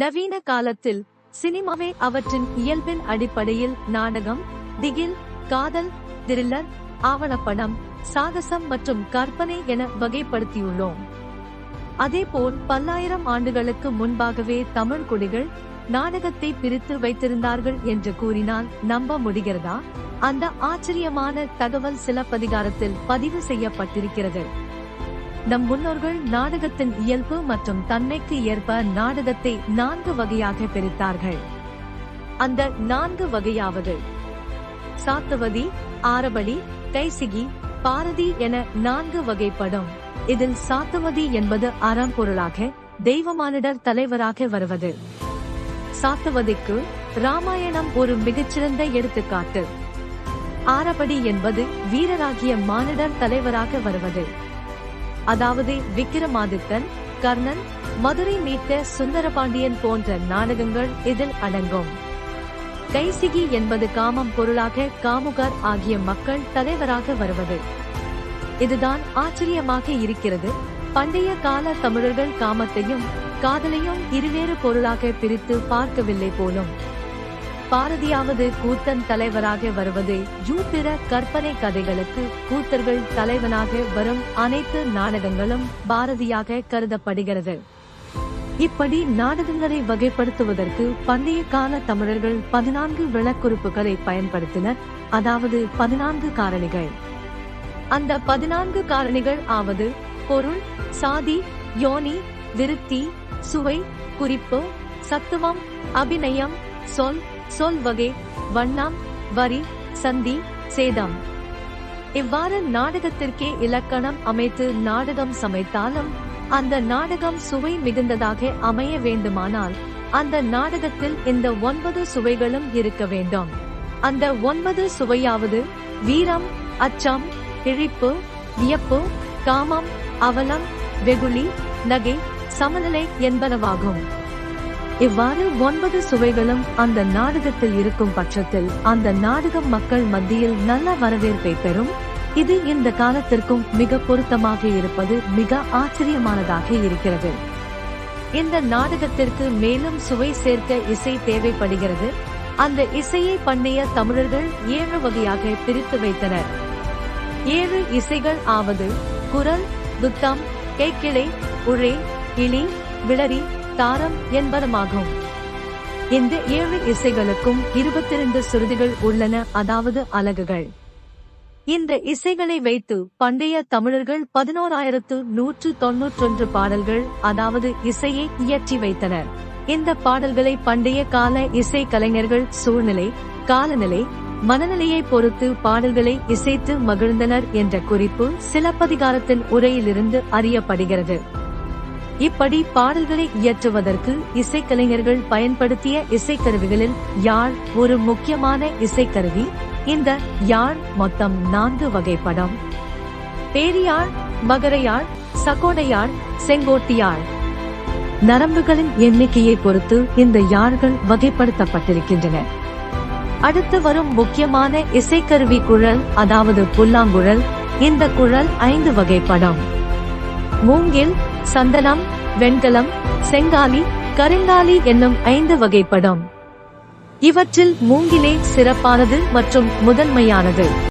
நவீன காலத்தில் சினிமாவே அவற்றின் இயல்பின் அடிப்படையில் நாடகம் திகில் காதல் திரில்லர் ஆவணப்படம் சாகசம் மற்றும் கற்பனை என வகைப்படுத்தியுள்ளோம். அதேபோல் பல்லாயிரம் ஆண்டுகளுக்கு முன்பாகவே தமிழ் குடிகள் நாடகத்தை பிரித்து வைத்திருந்தார்கள் என்று கூறினால் நம்ப முடிகிறதா? அந்த ஆச்சரியமான தகவல் சிலப்பதிகாரத்தில் பதிவு செய்யப்பட்டிருக்கிறது. நம் முன்னோர்கள் நாடகத்தின் இயல்பு மற்றும் தன்மைக்கு ஏற்ப நாடகத்தை நான்கு வகையாக பிரித்தார்கள். அந்த நான்கு வகையாவது. சாத்துவதி ஆரபடி கைசிகி பாரதி என நான்கு வகைப்படும். இதில் சாத்துவதி என்பது அறம்பொருளாக தெய்வமானிடர் தலைவராக வருவது. சாத்துவதிக்கு ராமாயணம் ஒரு மிகச்சிறந்த எடுத்துக்காட்டு. ஆரபடி என்பது வீரராகிய மானிடர் தலைவராக வருவது. அதாவது விக்கிரமாதித்தன் கர்ணன் மதுரை மீட்க சுந்தரபாண்டியன் போன்ற நாடகங்கள் இதில் அடங்கும். கைசிகி என்பது காமம் பொருளாக காமுகர் ஆகிய மக்கள் தலைவராக வருவது. இதுதான் ஆச்சரியமாக இருக்கிறது. பண்டைய கால தமிழர்கள் காமத்தையும் காதலையும் இருவேறு பொருளாக பிரித்து பார்க்கவில்லை போலும். பாரதியாவது கூத்தன் தலைவராக வருவது ஜூபிற கற்பனை கதைகளுக்கு கூத்தர்கள் தலைவனாக வரும் அனைத்து நாடகங்களும் பாரதியாக கருதப்படுகிறது. இப்படி நாடகங்களை வகைப்படுத்துவதற்கு பண்டைய கால தமிழர்கள் பதினான்கு விளக்குறிப்புகளை பயன்படுத்தினர். அதாவது பதினான்கு காரணிகள். அந்த பதினான்கு காரணிகள் ஆவது பொருள் சாதி யோனி விருத்தி சுவை குறிப்பு சத்துவம் அபிநயம் சொல் சொல் வகை வண்ணம் வரி சந்தி சேதம். இவ்வாறு நாடகத்திற்கே இலக்கணம் அமைத்து நாடகம் சமைத்தாலும் அந்த நாடகம் சுவை மிகுந்ததாக அமைய வேண்டுமானால் அந்த நாடகத்தில் இந்த ஒன்பது சுவைகளும் இருக்க வேண்டும். அந்த ஒன்பது சுவையாவது வீரம் அச்சம் இழிப்பு வியப்பு காமம் அவலம் வெகுளி நகை சமநிலை என்பனவாகும். இவ்வாறு ஒன்பது சுவைகளும் அந்த நாடகத்தில் இருக்கும் பட்சத்தில் அந்த நாடகம் மக்கள் மத்தியில் நல்ல வரவேற்பை பெறும். இது இந்த காலத்திற்கும் மிக பொருத்தமாக இருப்பது மிக ஆச்சரியமானதாக இருக்கிறது. இந்த நாடகத்திற்கு மேலும் சுவை சேர்க்க இசை தேவைப்படுகிறது. அந்த இசையை பண்டைய தமிழர்கள் ஏழு வகையாக பிரித்து வைத்தனர். ஏழு இசைகள் ஆவது குரல் துத்தம் கேக்கிளை உழை இளி விளரி தாரம் என்பதுமாகும். இந்த ஏழு இசைகளுக்கும் இருபத்தி இரண்டு சுருதிகள் உள்ளன அதாவது அலகுகள். இந்த இசைகளை வைத்து பண்டைய தமிழர்கள் பதினோராயிரத்து நூற்று தொன்னூற்றொன்று பாடல்கள் அதாவது இசையை இயற்றி வைத்தனர். இந்த பாடல்களை பண்டைய கால இசை கலைஞர்கள் சூழ்நிலை காலநிலை மனநிலையை பொறுத்து பாடல்களை இசைத்து மகிழ்ந்தனர் என்ற குறிப்பு சிலப்பதிகாரத்தின் உரையிலிருந்து அறியப்படுகிறது. இப்படி பாடல்களை இயற்றுவதற்கு இசைக்கலைஞர்கள் பயன்படுத்திய இசைக்கருவிகளில் யாழ் ஒரு முக்கியமான இசைக்கருவி. இந்த யாழ் மொத்தம் நான்கு வகைப்படம். பேரியாழ் மகரையாழ் சகோடையாழ் செங்கோட்டியாழ். நரம்புகளின் எண்ணிக்கையை பொறுத்து இந்த யாழ்கள் வகைப்படுத்தப்பட்டிருக்கின்றன. அடுத்து வரும் முக்கியமான இசைக்கருவி குழல் அதாவது புல்லாங்குழல். இந்த குழல் ஐந்து வகைப்படம். மூங்கில் சந்தனம் வெண்கலம் செங்காலி கருங்காலி என்னும் ஐந்து வகைப்படும். இவற்றில் மூங்கிலே சிறப்பானது மற்றும் முதன்மையானது.